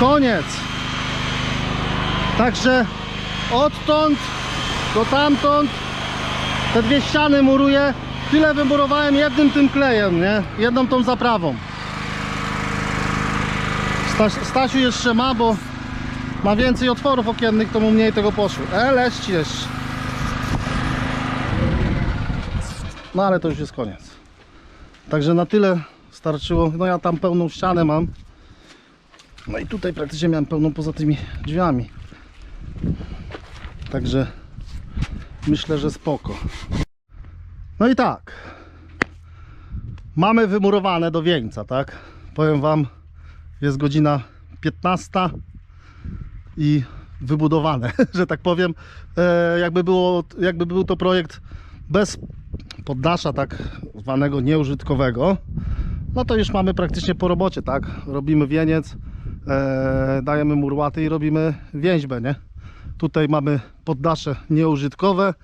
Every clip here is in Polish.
koniec. Także odtąd do tamtąd te dwie ściany muruję. Tyle wymurowałem jednym tym klejem, nie? Jedną tą zaprawą. Staś, Stasiu jeszcze ma, bo ma więcej otworów okiennych, to mu mniej tego poszło. E, jeszcze. No ale to już jest koniec. Także na tyle starczyło. No ja tam pełną ścianę mam. No i tutaj praktycznie miałem pełną poza tymi drzwiami. Także myślę, że spoko. No i tak. Mamy wymurowane do wieńca, tak? Powiem wam, jest godzina 15 i wybudowane, że tak powiem. E, jakby, było, jakby był to projekt bez poddasza tak zwanego nieużytkowego, no to już mamy praktycznie po robocie, tak? Robimy wieniec, e, dajemy murłaty i robimy więźbę, nie? Tutaj mamy poddasze nieużytkowe,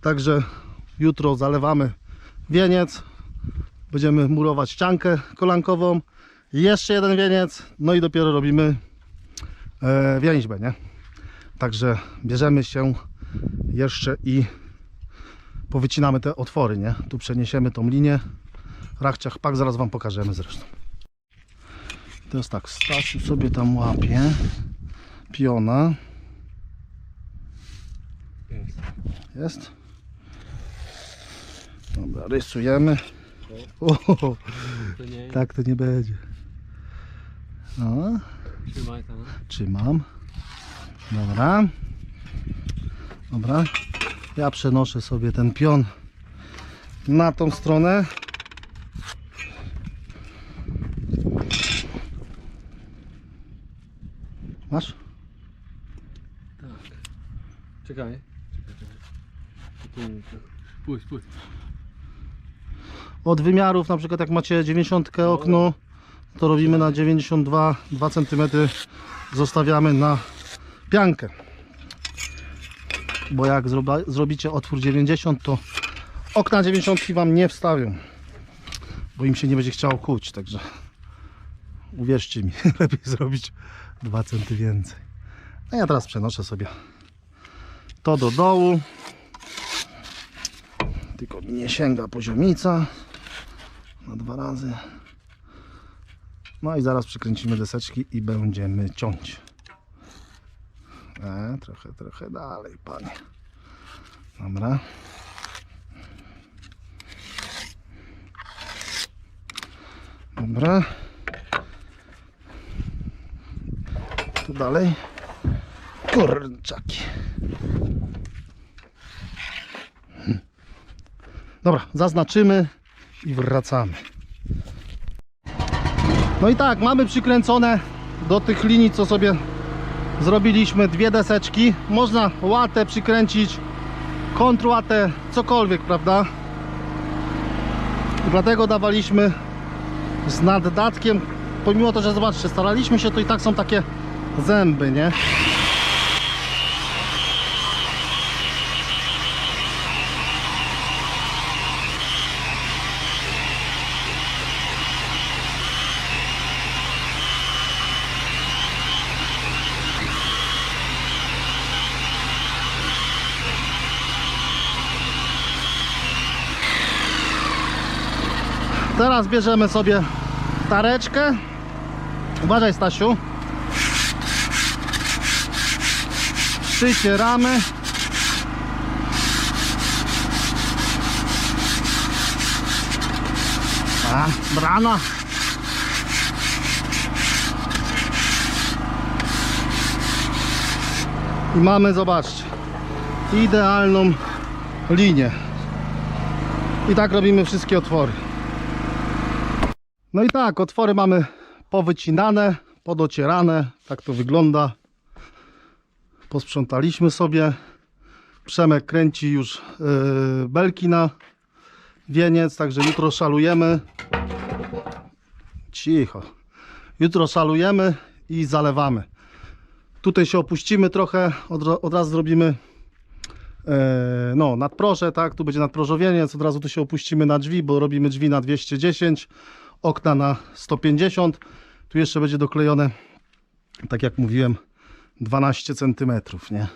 także jutro zalewamy wieniec, będziemy murować ściankę kolankową, jeszcze jeden wieniec, no i dopiero robimy e, więźbę, nie? Także bierzemy się jeszcze i powycinamy te otwory, nie? Tu przeniesiemy tą linię. Rachciach pak, zaraz wam pokażemy zresztą. Teraz tak, Stasiu sobie tam łapie piona. Jest. Jest? Dobra, rysujemy. O, tak to nie będzie. No, trzymaj tam. trzymam. Dobra. Dobra. Ja przenoszę sobie ten pion na tą stronę. Masz? Tak. Czekaj. Czekaj, czekaj. Puść, puść. Od wymiarów, na przykład jak macie 90 okno, to robimy na 92 2 cm zostawiamy na piankę. Bo jak zroba, zrobicie otwór 90, to okna 90 wam nie wstawią, bo im się nie będzie chciało kuć, także uwierzcie mi, lepiej zrobić 2 cm więcej. A ja teraz przenoszę sobie to do dołu. Tylko mi nie sięga poziomica na dwa razy. No i zaraz przykręcimy deseczki i będziemy ciąć. E, trochę, trochę dalej, panie. Dobra. Dobra. Dalej. Kurczaki. Dobra, zaznaczymy i wracamy. No i tak, mamy przykręcone do tych linii, co sobie zrobiliśmy, dwie deseczki. Można łatę przykręcić, kontrłatę, cokolwiek, prawda? Dlatego dawaliśmy z naddatkiem, pomimo to, że zobaczcie, staraliśmy się, to i tak są takie zęby, nie? Teraz bierzemy sobie tareczkę. Uważaj Stasiu. Przycieramy. A, brana. I mamy, zobaczcie, idealną linię. I tak robimy wszystkie otwory. No i tak, otwory mamy powycinane, podocierane. Tak to wygląda. Posprzątaliśmy sobie. Przemek kręci już yy, belki na wieniec, także jutro szalujemy. Cicho. Jutro szalujemy i zalewamy. Tutaj się opuścimy trochę, od, od razu zrobimy e, no, nadproże, tak, tu będzie nadprożowieniec, od razu tu się opuścimy na drzwi, bo robimy drzwi na 210, okna na 150, tu jeszcze będzie doklejone tak jak mówiłem, 12 cm, nie?